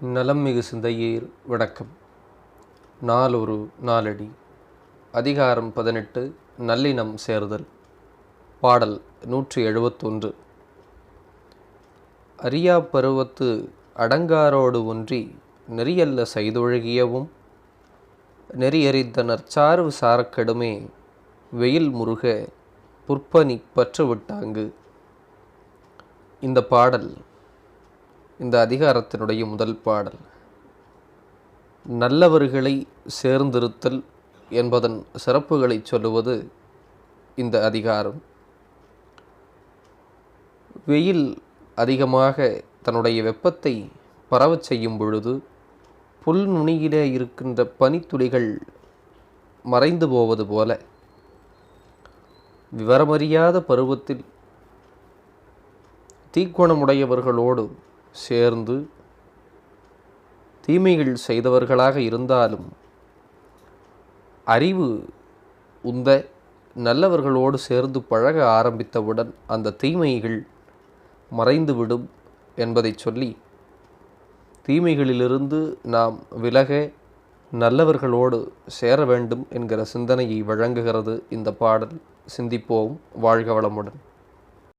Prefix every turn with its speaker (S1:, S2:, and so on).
S1: நலம் மிகு சிந்தையீர் வணக்கம் நாளொரு நாளடி. அதிகாரம் பதினெட்டு நல்லினம் சேர்தல். பாடல் நூற்றி எழுபத்தொன்று அரியா பருவத்து அடங்காரோடு ஒன்றி நெறியல்ல செய்தொழுகியவும் நெறியறிந்த நற்சார்வு சாரக்கெடுமே வெயில் முருக புற்பனி பற்றுவிட்டாங்கு. இந்த பாடல் இந்த அதிகாரத்தினுடைய முதல் பாடல். நல்லவர்களை சேர்ந்திருத்தல் என்பதன் சிறப்புகளை சொல்லுவது இந்த அதிகாரம். வெயில் அதிகமாக தன்னுடைய வெப்பத்தை பரவச் செய்யும் பொழுது புல் நுனியிலே இருக்கின்ற பனித்துளிகள் மறைந்து போவது போல விவரமறியாத பருவத்தில் தீக்கோணமுடையவர்களோடு சேர்ந்து தீமைகள் செய்தவர்களாக இருந்தாலும் அறிவு உந்த நல்லவர்களோடு சேர்ந்து பழக ஆரம்பித்தவுடன் அந்த தீமைகள் மறைந்துவிடும் என்பதை சொல்லி தீமைகளிலிருந்து நாம் விலக நல்லவர்களோடு சேர வேண்டும் என்கிற சிந்தனையை வழங்குகிறது இந்த பாடல். சிந்திப்போம். வாழ்க வளமுடன்.